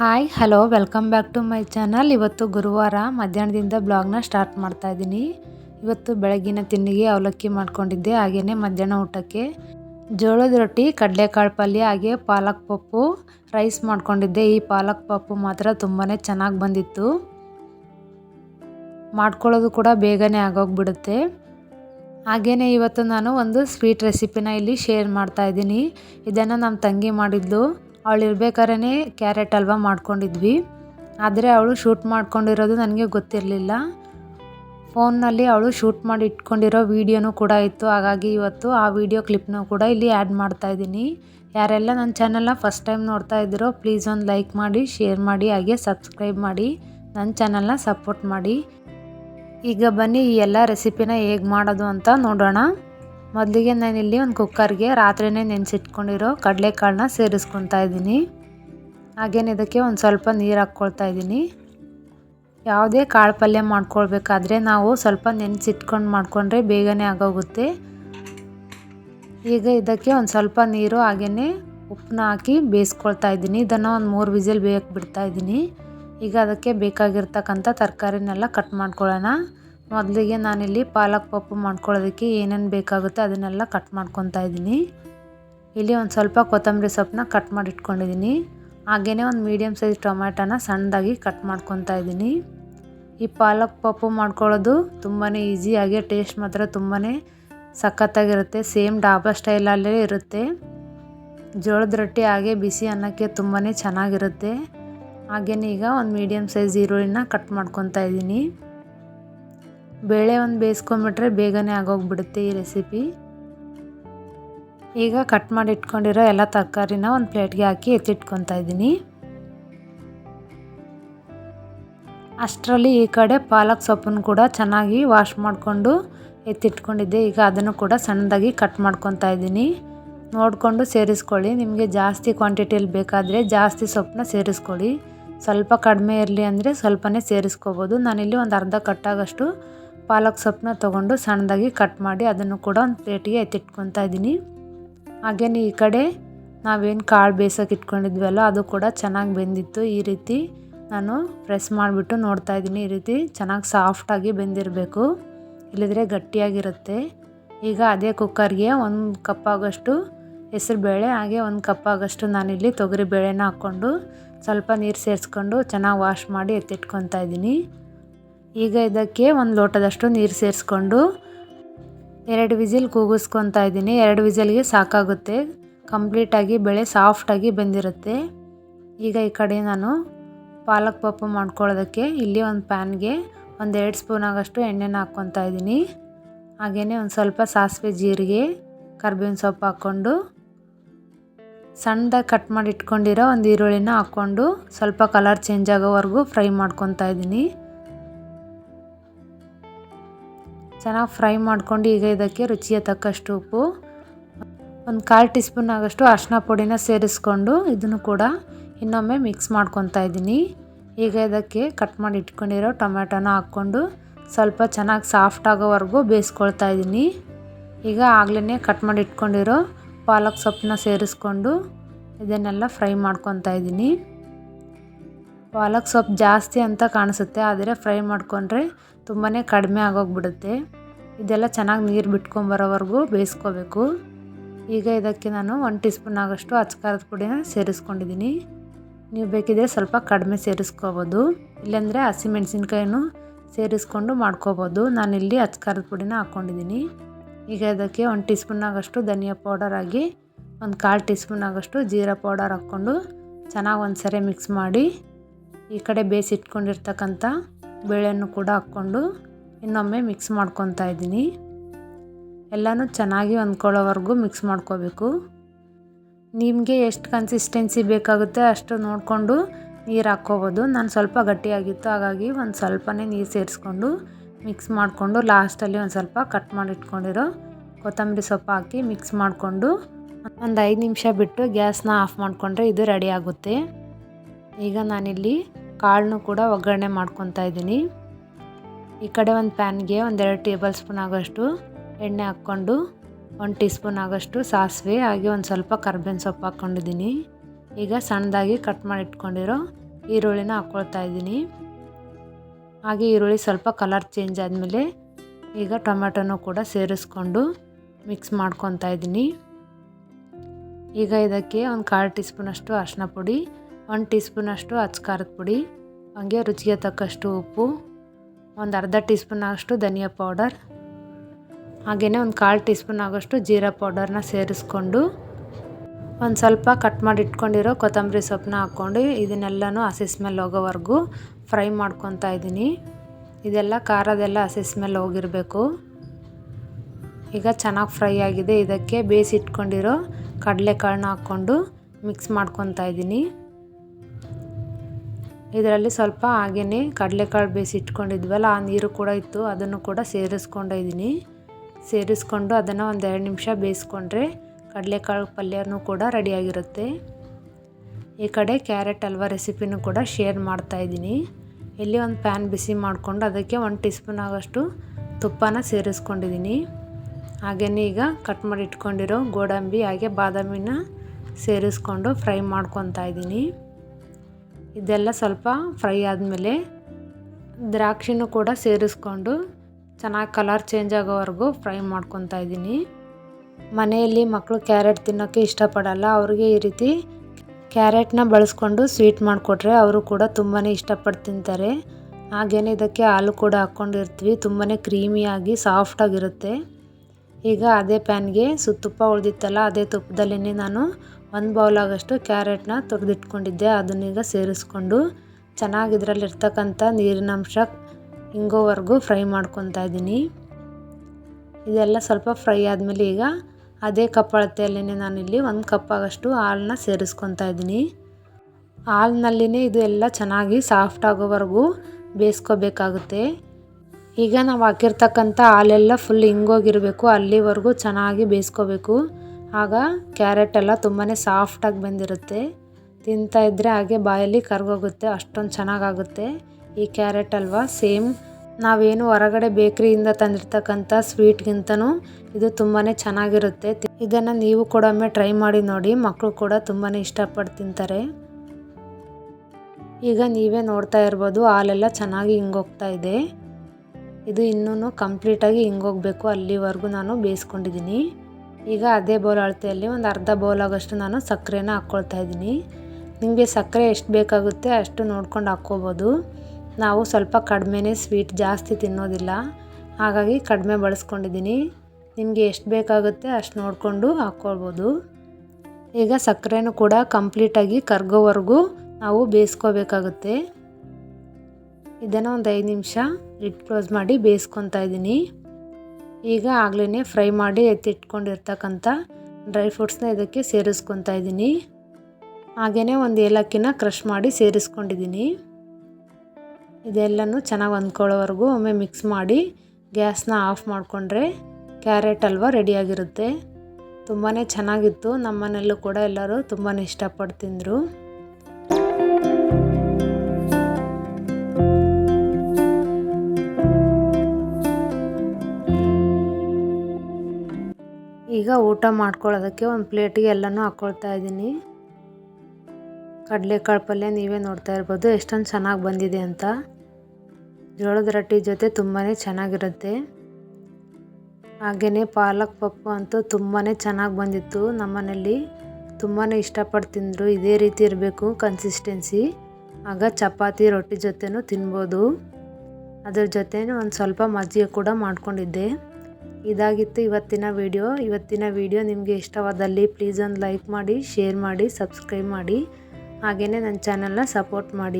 Hi hello welcome back to my channel ಇವತ್ತು ಗುರುವಾರ ಮಧ್ಯಾಹ್ನದಿಂದ ಬ್ಲಾಗ್ನ ಸ್ಟಾರ್ಟ್ ಮಾಡ್ತಾ ಇದ್ದೀನಿ. ಇವತ್ತು ಬೆಳಗಿನ ತಿಂಡಿಗೆ ಅವಲಕ್ಕಿ ಮಾಡ್ಕೊಂಡಿದ್ದೆ ಹಾಗೆಯೇ ಮಧ್ಯಾಹ್ನ ಊಟಕ್ಕೆ. ಜೋಳದ ರೊಟ್ಟಿ, ಕಡಲೆಕಾಳು ಪಲ್ಯ, ಹಾಗೆ ಪಾಲಕ್ ಪಪ್ಪು ರೈಸ್ ಮಾಡ್ಕೊಂಡಿದ್ದೆ. ಈ ಪಾಲಕ್ ಪಪ್ಪು ಮಾತ್ರ ತುಂಬಾ ಚೆನ್ನಾಗಿ ಬಂದಿತ್ತು. ಮಾಡ್ಕೊಳ್ಳೋದು ಕೂಡ ಬೇಗನೆ ಆಗೋಗ್ಬಿಡುತ್ತೆ. ಹಾಗೆಯೇ ಇವತ್ತು ನಾನು ಒಂದು ಸ್ವೀಟ್ ರೆಸಿಪಿನ ಇಲ್ಲಿ ಶೇರ್ ಮಾಡ್ತಾ ಇದ್ದೀನಿ. ಇದನ್ನು ನಮ್ಮ ತಂಗಿ ಮಾಡಿದ್ಲು ಅವಳು ಇರ್ಬೇಕಾದ್ರೆ ಕ್ಯಾರೆಟ್ ಹಲ್ವ ಮಾಡ್ಕೊಂಡಿದ್ವಿ. ಆದರೆ ಅವಳು ಶೂಟ್ ಮಾಡ್ಕೊಂಡಿರೋದು ನನಗೆ ಗೊತ್ತಿರಲಿಲ್ಲ. ಫೋನ್ನಲ್ಲಿ ಅವಳು ಶೂಟ್ ಮಾಡಿ ಇಟ್ಕೊಂಡಿರೋ ವೀಡಿಯೋನೂ ಕೂಡ ಇತ್ತು. ಹಾಗಾಗಿ ಇವತ್ತು ಆ ವಿಡಿಯೋ ಕ್ಲಿಪ್ನೂ ಕೂಡ ಇಲ್ಲಿ ಆ್ಯಡ್ ಮಾಡ್ತಾ ಇದ್ದೀನಿ. ಯಾರೆಲ್ಲ ನನ್ನ ಚಾನಲ್ನ ಫಸ್ಟ್ ಟೈಮ್ ನೋಡ್ತಾ ಇದ್ದೀರೋ ಪ್ಲೀಸ್ ಒಂದು ಲೈಕ್ ಮಾಡಿ, ಶೇರ್ ಮಾಡಿ, ಹಾಗೆ ಸಬ್ಸ್ಕ್ರೈಬ್ ಮಾಡಿ, ನನ್ನ ಚಾನಲ್ನ ಸಪೋರ್ಟ್ ಮಾಡಿ. ಈಗ ಬನ್ನಿ ಈ ಎಲ್ಲ ರೆಸಿಪಿನ ಹೇಗೆ ಮಾಡೋದು ಅಂತ ನೋಡೋಣ. ಮೊದಲಿಗೆ ನಾನಿಲ್ಲಿ ಒಂದು ಕುಕ್ಕರ್ಗೆ ರಾತ್ರಿನೇ ನೆನೆಸಿಟ್ಕೊಂಡಿರೋ ಕಡಲೆಕಾಳನ್ನ ಸೇರಿಸ್ಕೊತಾ ಇದ್ದೀನಿ. ಹಾಗೇನೆ ಇದಕ್ಕೆ ಒಂದು ಸ್ವಲ್ಪ ನೀರು ಹಾಕ್ಕೊಳ್ತಾ ಇದ್ದೀನಿ. ಯಾವುದೇ ಕಾಳು ಪಲ್ಯ ಮಾಡ್ಕೊಳ್ಬೇಕಾದ್ರೆ ನಾವು ಸ್ವಲ್ಪ ನೆನೆಸಿಟ್ಕೊಂಡು ಮಾಡಿಕೊಂಡ್ರೆ ಬೇಗನೆ ಆಗೋಗುತ್ತೆ. ಈಗ ಇದಕ್ಕೆ ಒಂದು ಸ್ವಲ್ಪ ನೀರು ಹಾಗೆಯೇ ಉಪ್ಪನ್ನ ಹಾಕಿ ಬೇಯಿಸ್ಕೊಳ್ತಾ ಇದ್ದೀನಿ. ಇದನ್ನು ಒಂದು ಮೂರು ವಿಸಿಲ್ ಬೇಯಕ್ಕೆ ಬಿಡ್ತಾ ಇದ್ದೀನಿ. ಈಗ ಅದಕ್ಕೆ ಬೇಕಾಗಿರ್ತಕ್ಕಂಥ ತರಕಾರಿನೆಲ್ಲ ಕಟ್ ಮಾಡ್ಕೊಳ್ಳೋಣ. ಮೊದಲಿಗೆ ನಾನಿಲ್ಲಿ ಪಾಲಕ್ ಪಪ್ಪು ಮಾಡ್ಕೊಳ್ಳೋದಕ್ಕೆ ಏನೇನು ಬೇಕಾಗುತ್ತೆ ಅದನ್ನೆಲ್ಲ ಕಟ್ ಮಾಡ್ಕೊತಾ ಇದ್ದೀನಿ. ಇಲ್ಲಿ ಒಂದು ಸ್ವಲ್ಪ ಕೊತ್ತಂಬರಿ ಸೊಪ್ಪನ್ನ ಕಟ್ ಮಾಡಿ ಇಟ್ಕೊಂಡಿದ್ದೀನಿ ಹಾಗೆಯೇ ಒಂದು ಮೀಡಿಯಮ್ ಸೈಜ್ ಟೊಮ್ಯಾಟೋನ ಸಣ್ಣದಾಗಿ ಕಟ್ ಮಾಡ್ಕೊತಾ ಇದ್ದೀನಿ. ಈ ಪಾಲಕ್ ಪಪ್ಪು ಮಾಡ್ಕೊಳ್ಳೋದು ತುಂಬಾ ಈಸಿ ಹಾಗೆ ಟೇಸ್ಟ್ ಮಾತ್ರ ತುಂಬಾ ಸಖತ್ತಾಗಿರುತ್ತೆ. ಸೇಮ್ ಡಾಬಾ ಸ್ಟೈಲಲ್ಲೇ ಇರುತ್ತೆ. ಜೋಳದ ರೊಟ್ಟಿ ಹಾಗೆ ಬಿಸಿ ಅನ್ನಕ್ಕೆ ತುಂಬಾ ಚೆನ್ನಾಗಿರುತ್ತೆ. ಹಾಗೆಯೇ ಈಗ ಒಂದು ಮೀಡಿಯಮ್ ಸೈಜ್ ಈರುಳ್ಳಿನ ಕಟ್ ಮಾಡ್ಕೊತಾ ಇದ್ದೀನಿ. ಬೇಳೆ ಒಂದು ಬೇಯಿಸ್ಕೊಂಬಿಟ್ರೆ ಬೇಗನೆ ಆಗೋಗ್ಬಿಡುತ್ತೆ ಈ ರೆಸಿಪಿ ಈಗ ಕಟ್ ಮಾಡಿ ಇಟ್ಕೊಂಡಿರೋ ಎಲ್ಲ ತರಕಾರಿನ ಒಂದು ಪ್ಲೇಟ್ಗೆ ಹಾಕಿ ಎತ್ತಿಟ್ಕೊತಾ ಇದ್ದೀನಿ. ಅಷ್ಟರಲ್ಲಿ ಈ ಕಡೆ ಪಾಲಕ್ ಸೊಪ್ಪನ್ನು ಕೂಡ ಚೆನ್ನಾಗಿ ವಾಶ್ ಮಾಡಿಕೊಂಡು ಎತ್ತಿಟ್ಕೊಂಡಿದ್ದೆ. ಈಗ ಅದನ್ನು ಕೂಡ ಸಣ್ಣದಾಗಿ ಕಟ್ ಮಾಡ್ಕೊತಾ ಇದ್ದೀನಿ. ನೋಡಿಕೊಂಡು ಸೇರಿಸ್ಕೊಳ್ಳಿ. ನಿಮಗೆ ಜಾಸ್ತಿ ಕ್ವಾಂಟಿಟಿಯಲ್ಲಿ ಬೇಕಾದರೆ ಜಾಸ್ತಿ ಸೊಪ್ಪನ್ನ ಸೇರಿಸ್ಕೊಳ್ಳಿ. ಸ್ವಲ್ಪ ಕಡಿಮೆ ಇರಲಿ ಅಂದರೆ ಸ್ವಲ್ಪನೇ ಸೇರಿಸ್ಕೋಬೋದು. ನಾನಿಲ್ಲಿ ಒಂದು ಅರ್ಧ ಕಟ್ಟಾಗಷ್ಟು ಪಾಲಕ್ ಸೊಪ್ಪನ್ನ ತೊಗೊಂಡು ಸಣ್ಣದಾಗಿ ಕಟ್ ಮಾಡಿ ಅದನ್ನು ಕೂಡ ಒಂದು ಪ್ಲೇಟಿಗೆ ಎತ್ತಿಟ್ಕೊತಾ ಇದ್ದೀನಿ. ಹಾಗೆಯೇ ಈ ಕಡೆ ನಾವೇನು ಕಾಳು ಬೇಯಿಸೋಕೆ ಇಟ್ಕೊಂಡಿದ್ವಲ್ಲ ಅದು ಕೂಡ ಚೆನ್ನಾಗಿ ಬೆಂದಿತ್ತು. ಈ ರೀತಿ ನಾನು ಪ್ರೆಸ್ ಮಾಡಿಬಿಟ್ಟು ನೋಡ್ತಾ ಇದ್ದೀನಿ. ಈ ರೀತಿ ಚೆನ್ನಾಗಿ ಸಾಫ್ಟಾಗಿ ಬೆಂದಿರಬೇಕು. ಇಲ್ಲದ್ರೆ ಗಟ್ಟಿಯಾಗಿರುತ್ತೆ. ಈಗ ಅದೇ ಕುಕ್ಕರ್ಗೆ ಒಂದು ಕಪ್ ಆಗೋಷ್ಟು ಹೆಸರುಬೇಳೆ, ಹಾಗೆ ಒಂದು ಕಪ್ ಆಗೋಷ್ಟು ನಾನಿಲ್ಲಿ ತೊಗರಿ ಬೇಳೆನ ಹಾಕ್ಕೊಂಡು ಸ್ವಲ್ಪ ನೀರು ಸೇರಿಸ್ಕೊಂಡು ಚೆನ್ನಾಗಿ ವಾಶ್ ಮಾಡಿ ಎತ್ತಿಟ್ಕೊತಾ ಇದ್ದೀನಿ. ಈಗ ಇದಕ್ಕೆ ಒಂದು ಲೋಟದಷ್ಟು ನೀರು ಸೇರಿಸ್ಕೊಂಡು ಎರಡು ವಿಸಿಲ್ ಕೂಗಿಸ್ಕೊತಾ ಇದ್ದೀನಿ. ಎರಡು ವಿಸಿಲ್ಗೆ ಸಾಕಾಗುತ್ತೆ. ಕಂಪ್ಲೀಟಾಗಿ ಬೆಳೆ ಸಾಫ್ಟಾಗಿ ಬೆಂದಿರುತ್ತೆ. ಈಗ ಈ ಕಡೆ ನಾನು ಪಾಲಕ್ ಪಪ್ಪು ಮಾಡ್ಕೊಳ್ಳೋದಕ್ಕೆ ಇಲ್ಲಿ ಒಂದು ಪ್ಯಾನ್ಗೆ ಒಂದು ಎರಡು ಸ್ಪೂನ್ ಆಗಷ್ಟು ಎಣ್ಣೆನ ಹಾಕ್ಕೊತಾ ಇದ್ದೀನಿ. ಹಾಗೆಯೇ ಒಂದು ಸ್ವಲ್ಪ ಸಾಸಿವೆ ಜೀರಿಗೆ, ಕರ್ಬೇವಿನ ಸೊಪ್ಪು ಹಾಕ್ಕೊಂಡು ಸಣ್ಣದಾಗಿ ಕಟ್ ಮಾಡಿ ಇಟ್ಕೊಂಡಿರೋ ಒಂದು ಈರುಳ್ಳಿನ ಹಾಕ್ಕೊಂಡು ಸ್ವಲ್ಪ ಕಲರ್ ಚೇಂಜ್ ಆಗೋವರೆಗೂ ಫ್ರೈ ಮಾಡ್ಕೊತಾ ಇದ್ದೀನಿ. ಚೆನ್ನಾಗಿ ಫ್ರೈ ಮಾಡ್ಕೊಂಡು ಈಗ ಇದಕ್ಕೆ ರುಚಿಯ ತಕ್ಕಷ್ಟು ಉಪ್ಪು, ಒಂದು ಕಾಲು ಟೀ ಸ್ಪೂನ್ ಆಗೋಷ್ಟು ಅರಿಶಿನ ಪುಡಿನ ಸೇರಿಸ್ಕೊಂಡು ಇದನ್ನು ಕೂಡ ಇನ್ನೊಮ್ಮೆ ಮಿಕ್ಸ್ ಮಾಡ್ಕೊತಾ ಇದ್ದೀನಿ. ಈಗ ಇದಕ್ಕೆ ಕಟ್ ಮಾಡಿ ಇಟ್ಕೊಂಡಿರೋ ಟೊಮ್ಯಾಟೊನ ಹಾಕ್ಕೊಂಡು ಸ್ವಲ್ಪ ಚೆನ್ನಾಗಿ ಸಾಫ್ಟ್ ಆಗೋವರೆಗೂ ಬೇಯಿಸ್ಕೊಳ್ತಾ ಇದ್ದೀನಿ. ಈಗ ಆಗ್ಲೇ ಕಟ್ ಮಾಡಿ ಇಟ್ಕೊಂಡಿರೋ ಪಾಲಕ್ ಸೊಪ್ಪನ್ನ ಸೇರಿಸ್ಕೊಂಡು ಇದನ್ನೆಲ್ಲ ಫ್ರೈ ಮಾಡ್ಕೊತಾ ಇದ್ದೀನಿ. ಪಾಲಕ್ ಸೊಪ್ಪು ಜಾಸ್ತಿ ಅಂತ ಕಾಣಿಸುತ್ತೆ, ಆದರೆ ಫ್ರೈ ಮಾಡಿಕೊಂಡ್ರೆ ತುಂಬಾ ಕಡಿಮೆ ಆಗೋಗ್ಬಿಡುತ್ತೆ. ಇದೆಲ್ಲ ಚೆನ್ನಾಗಿ ನೀರು ಬಿಟ್ಕೊಂಬರೋವರೆಗೂ ಬೇಯಿಸ್ಕೋಬೇಕು. ಈಗ ಇದಕ್ಕೆ ನಾನು ಒನ್ ಟೀ ಸ್ಪೂನ್ ಆಗೋಷ್ಟು ಅಚ್ಕಾರದ ಪುಡಿನ ಸೇರಿಸ್ಕೊಂಡಿದ್ದೀನಿ. ನೀವು ಬೇಕಿದ್ರೆ ಸ್ವಲ್ಪ ಕಡಿಮೆ ಸೇರಿಸ್ಕೋಬೋದು, ಇಲ್ಲಾಂದರೆ ಹಸಿಮೆಣ್ಸಿನ್ಕಾಯಿನೂ ಸೇರಿಸ್ಕೊಂಡು ಮಾಡ್ಕೋಬೋದು. ನಾನಿಲ್ಲಿ ಅಚ್ಕಾರದ ಪುಡಿನ ಹಾಕ್ಕೊಂಡಿದ್ದೀನಿ ಈಗ ಇದಕ್ಕೆ ಒಂದು ಟೀ ಸ್ಪೂನ್ ಆಗೋಷ್ಟು ಧನಿಯಾ ಪೌಡರ್ ಆಗಿ ಒಂದು ಕಾಲು ಟೀ ಸ್ಪೂನ್ ಆಗೋಷ್ಟು ಜೀರಾ ಪೌಡರ್ ಹಾಕ್ಕೊಂಡು ಚೆನ್ನಾಗಿ ಒಂದು ಸರಿ ಮಿಕ್ಸ್ ಮಾಡಿ ಈ ಕಡೆ ಬೇಯಿಸಿಟ್ಕೊಂಡಿರ್ತಕ್ಕಂಥ ಬೇಳೆಯನ್ನು ಕೂಡ ಹಾಕ್ಕೊಂಡು ಇನ್ನೊಮ್ಮೆ ಮಿಕ್ಸ್ ಮಾಡ್ಕೊತಾ ಇದ್ದೀನಿ. ಎಲ್ಲನೂ ಚೆನ್ನಾಗಿ ಹೊಂದ್ಕೊಳ್ಳೋವರೆಗೂ ಮಿಕ್ಸ್ ಮಾಡ್ಕೋಬೇಕು. ನಿಮಗೆ ಎಷ್ಟು ಕನ್ಸಿಸ್ಟೆನ್ಸಿ ಬೇಕಾಗುತ್ತೆ ಅಷ್ಟು ನೋಡಿಕೊಂಡು ನೀರು ಹಾಕ್ಕೋಬೋದು. ನಾನು ಸ್ವಲ್ಪ ಗಟ್ಟಿಯಾಗಿತ್ತು, ಹಾಗಾಗಿ ಒಂದು ಸ್ವಲ್ಪನೇ ನೀರು ಸೇರಿಸ್ಕೊಂಡು ಮಿಕ್ಸ್ ಮಾಡಿಕೊಂಡು ಲಾಸ್ಟಲ್ಲಿ ಒಂದು ಸ್ವಲ್ಪ ಕಟ್ ಮಾಡಿ ಇಟ್ಕೊಂಡಿರೋ ಕೊತ್ತಂಬರಿ ಸೊಪ್ಪು ಹಾಕಿ ಮಿಕ್ಸ್ ಮಾಡಿಕೊಂಡು ಒಂದು ಐದು ನಿಮಿಷ ಬಿಟ್ಟು ಗ್ಯಾಸ್ನ ಆಫ್ ಮಾಡಿಕೊಂಡ್ರೆ ಇದು ರೆಡಿ ಆಗುತ್ತೆ. ಈಗ ನಾನಿಲ್ಲಿ ಕಾಳನ್ನು ಕೂಡ ಒಗ್ಗರಣೆ ಮಾಡ್ಕೊತಾ ಇದ್ದೀನಿ. ಈ ಕಡೆ ಒಂದು ಪ್ಯಾನ್ಗೆ ಒಂದೆರಡು ಟೇಬಲ್ ಸ್ಪೂನ್ ಆಗೋಷ್ಟು ಎಣ್ಣೆ ಹಾಕ್ಕೊಂಡು, ಒಂದು ಟೀ ಸ್ಪೂನ್ ಆಗೋಷ್ಟು ಸಾಸಿವೆ, ಹಾಗೆ ಒಂದು ಸ್ವಲ್ಪ ಕರ್ಬೇವಿನ ಸೊಪ್ಪು ಹಾಕ್ಕೊಂಡಿದ್ದೀನಿ. ಈಗ ಸಣ್ಣದಾಗಿ ಕಟ್ ಮಾಡಿ ಇಟ್ಕೊಂಡಿರೋ ಈರುಳ್ಳಿನ ಹಾಕ್ಕೊಳ್ತಾ ಇದ್ದೀನಿ. ಹಾಗೆ ಈರುಳ್ಳಿ ಸ್ವಲ್ಪ ಕಲರ್ ಚೇಂಜ್ ಆದಮೇಲೆ ಈಗ ಟೊಮೆಟೊನೂ ಕೂಡ ಸೇರಿಸ್ಕೊಂಡು ಮಿಕ್ಸ್ ಮಾಡ್ಕೊತಾ ಇದ್ದೀನಿ. ಈಗ ಇದಕ್ಕೆ ಒಂದು ಕಾಲು ಟೀ ಸ್ಪೂನಷ್ಟು ಅರಿಶಿನ ಪುಡಿ ಒಂದು ಟೀ ಸ್ಪೂನಷ್ಟು ಅಚ್ಚ ಪುಡಿ, ಹಾಗೆ ರುಚಿಗೆ ತಕ್ಕಷ್ಟು ಉಪ್ಪು, ಒಂದು ಅರ್ಧ ಟೀ ಸ್ಪೂನ್ ಆಗೋಷ್ಟು ಧನಿಯಾ ಪೌಡರ್, ಹಾಗೆಯೇ ಒಂದು ಕಾಲು ಟೀ ಸ್ಪೂನ್ ಆಗೋಷ್ಟು ಜೀರಾ ಪೌಡರ್ನ ಸೇರಿಸ್ಕೊಂಡು ಒಂದು ಸ್ವಲ್ಪ ಕಟ್ ಮಾಡಿ ಇಟ್ಕೊಂಡಿರೋ ಕೊತ್ತಂಬರಿ ಸೊಪ್ಪನ್ನ ಹಾಕ್ಕೊಂಡು ಇದನ್ನೆಲ್ಲನೂ ಹಸಿ ಸ್ಮೆಲ್ ಹೋಗೋವರೆಗೂ ಫ್ರೈ ಮಾಡ್ಕೊತಾ ಇದ್ದೀನಿ. ಇದೆಲ್ಲ ಖಾರದೆಲ್ಲ ಹಸಿ ಸ್ಮೆಲ್ ಹೋಗಿರಬೇಕು. ಈಗ ಚೆನ್ನಾಗಿ ಫ್ರೈ ಆಗಿದೆ. ಇದಕ್ಕೆ ಬೇಯಿಸಿಟ್ಕೊಂಡಿರೋ ಕಡಲೆಕಾಳನ್ನ ಹಾಕ್ಕೊಂಡು ಮಿಕ್ಸ್ ಮಾಡ್ಕೊತಾ ಇದ್ದೀನಿ. ಇದರಲ್ಲಿ ಸ್ವಲ್ಪ ಹಾಗೆಯೇ ಕಡಲೆಕಾಳು ಬೇಯಿಸಿಟ್ಕೊಂಡಿದ್ವಲ್ಲ ಆ ನೀರು ಕೂಡ ಇತ್ತು. ಅದನ್ನು ಕೂಡ ಸೇರಿಸ್ಕೊಂಡಿದ್ದೀನಿ ಸೇರಿಸ್ಕೊಂಡು ಅದನ್ನು ಒಂದು ಎರಡು ನಿಮಿಷ ಬೇಯಿಸ್ಕೊಂಡ್ರೆ ಕಡಲೆಕಾಳು ಪಲ್ಯನೂ ಕೂಡ ರೆಡಿಯಾಗಿರುತ್ತೆ. ಈ ಕಡೆ ಕ್ಯಾರೆಟ್ ಹಲ್ವಾ ರೆಸಿಪಿನೂ ಕೂಡ ಶೇರ್ ಮಾಡ್ತಾ ಇದ್ದೀನಿ. ಇಲ್ಲಿ ಒಂದು ಪ್ಯಾನ್ ಬಿಸಿ ಮಾಡಿಕೊಂಡು ಅದಕ್ಕೆ ಒಂದು ಟೀ ಸ್ಪೂನ್ ಆಗೋಷ್ಟು ತುಪ್ಪನ ಸೇರಿಸ್ಕೊಂಡಿದ್ದೀನಿ. ಹಾಗೆಯೇ ಈಗ ಕಟ್ ಮಾಡಿ ಇಟ್ಕೊಂಡಿರೋ ಗೋಡಂಬಿ ಹಾಗೆ ಬಾದಾಮಿನ ಸೇರಿಸ್ಕೊಂಡು ಫ್ರೈ ಮಾಡ್ಕೊತಾ ಇದ್ದೀನಿ. ಇದೆಲ್ಲ ಸ್ವಲ್ಪ ಫ್ರೈ ಆದಮೇಲೆ ದ್ರಾಕ್ಷಿನೂ ಕೂಡ ಸೇರಿಸ್ಕೊಂಡು ಚೆನ್ನಾಗಿ ಕಲರ್ ಚೇಂಜ್ ಆಗೋವರೆಗೂ ಫ್ರೈ ಮಾಡ್ಕೊತಾ ಇದ್ದೀನಿ. ಮನೆಯಲ್ಲಿ ಮಕ್ಕಳು ಕ್ಯಾರೆಟ್ ತಿನ್ನೋಕ್ಕೆ ಇಷ್ಟಪಡಲ್ಲ, ಅವ್ರಿಗೆ ಈ ರೀತಿ ಕ್ಯಾರೆಟ್ನ ಬಳಸ್ಕೊಂಡು ಸ್ವೀಟ್ ಮಾಡಿಕೊಟ್ರೆ ಅವರು ಕೂಡ ತುಂಬಾ ಇಷ್ಟಪಟ್ಟು ತಿಂತಾರೆ. ಹಾಗೆಯೇ ಇದಕ್ಕೆ ಹಾಲು ಕೂಡ ಹಾಕ್ಕೊಂಡಿರ್ತೀವಿ ತುಂಬಾ ಕ್ರೀಮಿಯಾಗಿ ಸಾಫ್ಟಾಗಿರುತ್ತೆ ಈಗ ಅದೇ ಪ್ಯಾನ್ಗೆ ಸು ತುಪ್ಪ ಉಳಿದಿತ್ತಲ್ಲ, ಅದೇ ತುಪ್ಪದಲ್ಲೇ ನಾನು ಒಂದು ಬೌಲ್ ಆಗೋಷ್ಟು ಕ್ಯಾರೆಟ್ನ ತುರಿದಿಟ್ಕೊಂಡಿದ್ದೆ ಅದನ್ನೀಗ ಸೇರಿಸ್ಕೊಂಡು ಚೆನ್ನಾಗಿ ಇದರಲ್ಲಿರ್ತಕ್ಕಂಥ ನೀರಿನ ಅಂಶ ಹಿಂಗೋವರೆಗೂ ಫ್ರೈ ಮಾಡ್ಕೊತಾ ಇದ್ದೀನಿ. ಇದೆಲ್ಲ ಸ್ವಲ್ಪ ಫ್ರೈ ಆದಮೇಲೆ ಈಗ ಅದೇ ಕಪ್ ಅಳತೆಯಲ್ಲೇ ನಾನಿಲ್ಲಿ ಒಂದು ಕಪ್ ಹಾಲನ್ನ ಸೇರಿಸ್ಕೊತಾ ಇದ್ದೀನಿ. ಹಾಲಿನಲ್ಲಿನೇ ಇದು ಎಲ್ಲ ಚೆನ್ನಾಗಿ ಸಾಫ್ಟ್ ಆಗೋವರೆಗೂ ಬೇಯಿಸ್ಕೋಬೇಕಾಗುತ್ತೆ. ಈಗ ನಾವು ಹಾಕಿರ್ತಕ್ಕಂಥ ಹಾಲೆಲ್ಲ ಫುಲ್ ಹಿಂಗೋಗಿರಬೇಕು ಅಲ್ಲಿವರೆಗೂ ಚೆನ್ನಾಗಿ ಬೇಯಿಸ್ಕೋಬೇಕು. ಆಗ ಕ್ಯಾರೆಟ್ ಎಲ್ಲ ತುಂಬಾ ಸಾಫ್ಟಾಗಿ ಬಂದಿರುತ್ತೆ. ತಿಂತಾ ಇದ್ದರೆ ಹಾಗೆ ಬಾಯಲ್ಲಿ ಕರ್ಗೋಗುತ್ತೆ, ಅಷ್ಟೊಂದು ಚೆನ್ನಾಗಾಗುತ್ತೆ. ಈ ಕ್ಯಾರೆಟ್ ಅಲ್ವಾ? ಸೇಮ್ ನಾವೇನು ಹೊರಗಡೆ ಬೇಕ್ರಿಯಿಂದ ತಂದಿರ್ತಕ್ಕಂಥ ಸ್ವೀಟ್ಗಿಂತನೂ ಇದು ತುಂಬಾ ಚೆನ್ನಾಗಿರುತ್ತೆ. ಇದನ್ನು ನೀವು ಕೂಡ ಒಮ್ಮೆ ಟ್ರೈ ಮಾಡಿ ನೋಡಿ ಮಕ್ಕಳು ಕೂಡ ತುಂಬಾ ಇಷ್ಟಪಟ್ಟು ತಿಂತಾರೆ. ಈಗ ನೀವೇ ನೋಡ್ತಾ ಇರ್ಬೋದು, ಹಾಲೆಲ್ಲ ಚೆನ್ನಾಗಿ ಹಿಂಗೋಗ್ತಾ ಇದೆ. ಇದು ಇನ್ನೂ ಕಂಪ್ಲೀಟಾಗಿ ಹಿಂಗೋಗ್ಬೇಕು. ಅಲ್ಲಿವರೆಗೂ ನಾನು ಬೇಯಿಸ್ಕೊಂಡಿದ್ದೀನಿ. ಈಗ ಅದೇ ಬೌಲ್ ಅಳತೆಯಲ್ಲಿ ಒಂದು ಅರ್ಧ ಬೌಲ್ ಆಗೋಷ್ಟು ನಾನು ಸಕ್ಕರೆನ ಹಾಕ್ಕೊಳ್ತಾ ಇದ್ದೀನಿ. ನಿಮಗೆ ಸಕ್ಕರೆ ಎಷ್ಟು ಬೇಕಾಗುತ್ತೆ ಅಷ್ಟು ನೋಡ್ಕೊಂಡು ಹಾಕ್ಕೋಬೋದು. ನಾವು ಸ್ವಲ್ಪ ಕಡಿಮೆನೇ ಸ್ವೀಟ್ ಜಾಸ್ತಿ ತಿನ್ನೋದಿಲ್ಲ. ಹಾಗಾಗಿ ಕಡಿಮೆ ಬಳಸ್ಕೊಂಡಿದ್ದೀನಿ. ನಿಮಗೆ ಎಷ್ಟು ಬೇಕಾಗುತ್ತೆ ಅಷ್ಟು ನೋಡಿಕೊಂಡು ಹಾಕ್ಕೊಳ್ಬೋದು. ಈಗ ಸಕ್ಕರೆನೂ ಕೂಡ ಕಂಪ್ಲೀಟಾಗಿ ಕರ್ಗೋವರೆಗೂ ನಾವು ಬೇಯಿಸ್ಕೋಬೇಕಾಗುತ್ತೆ. ಇದನ್ನು ಒಂದು ಐದು ನಿಮಿಷ ಲಿಡ್ ಕ್ಲೋಸ್ ಮಾಡಿ ಬೇಯಿಸ್ಕೊತಾ ಇದ್ದೀನಿ. ಈಗ ಆಗ್ಲೇ ಫ್ರೈ ಮಾಡಿ ಎತ್ತಿಟ್ಕೊಂಡಿರ್ತಕ್ಕಂಥ ಡ್ರೈ ಫ್ರೂಟ್ಸ್ನ ಇದಕ್ಕೆ ಸೇರಿಸ್ಕೊತಾ ಇದ್ದೀನಿ. ಹಾಗೆಯೇ ಒಂದು ಏಲಕ್ಕಿನ ಕ್ರಷ್ ಮಾಡಿ ಸೇರಿಸ್ಕೊಂಡಿದ್ದೀನಿ. ಇದೆಲ್ಲನೂ ಚೆನ್ನಾಗಿ ಹೊಂದ್ಕೊಳ್ಳೋವರೆಗೂ ಒಮ್ಮೆ ಮಿಕ್ಸ್ ಮಾಡಿ ಗ್ಯಾಸ್ನ ಆಫ್ ಮಾಡಿಕೊಂಡ್ರೆ ಕ್ಯಾರೆಟ್ ಹಲ್ವ ರೆಡಿಯಾಗಿರುತ್ತೆ. ತುಂಬಾ ಚೆನ್ನಾಗಿತ್ತು. ನಮ್ಮನೆಯಲ್ಲೂ ಕೂಡ ಎಲ್ಲರೂ ತುಂಬಾ ಇಷ್ಟಪಟ್ಟು ತಿಂದರು ಈಗ ಊಟ ಮಾಡ್ಕೊಳ್ಳೋದಕ್ಕೆ ಒಂದು ಪ್ಲೇಟಿಗೆ ಎಲ್ಲನೂ ಹಾಕ್ಕೊಳ್ತಾ ಇದ್ದೀನಿ. ಕಡಲೆಕಾಳು ಪಲ್ಯ ನೀವೇ ನೋಡ್ತಾ ಇರ್ಬೋದು, ಎಷ್ಟೊಂದು ಚೆನ್ನಾಗಿ ಬಂದಿದೆ ಅಂತ. ಜೋಳದ ರೊಟ್ಟಿ ಜೊತೆ ತುಂಬಾ ಚೆನ್ನಾಗಿರುತ್ತೆ. ಹಾಗೆಯೇ ಪಾಲಕ್ ಪಪ್ಪು ಅಂತೂ ತುಂಬಾ ಚೆನ್ನಾಗಿ ಬಂದಿತ್ತು ನಮ್ಮನೇಲಿ. ತುಂಬಾ ಇಷ್ಟಪಟ್ಟು ತಿಂದರು, ಇದೇ ರೀತಿ ಇರಬೇಕು ಕನ್ಸಿಸ್ಟೆನ್ಸಿ ಆಗ ಚಪಾತಿ, ರೊಟ್ಟಿ ಜೊತೆನೂ ತಿನ್ಬೋದು. ಅದ್ರ ಜೊತೆ ಒಂದು ಸ್ವಲ್ಪ ಮಜ್ಜಿಗೆ ಕೂಡ ಮಾಡ್ಕೊಂಡಿದ್ದೆ. ಇದಾಗಿತ್ತು ಇವತ್ತಿನ ವಿಡಿಯೋ. ಇವತ್ತಿನ ವಿಡಿಯೋ ನಿಮಗೆ ಇಷ್ಟವಾದಲ್ಲಿ ಪ್ಲೀಸ್ ಒಂದು ಲೈಕ್ ಮಾಡಿ ಶೇರ್ ಮಾಡಿ ಸಬ್ಸ್ಕ್ರೈಬ್ ಮಾಡಿ. ಹಾಗೆಯೇ ನನ್ನ ಚಾನಲ್ನ ಸಪೋರ್ಟ್ ಮಾಡಿ.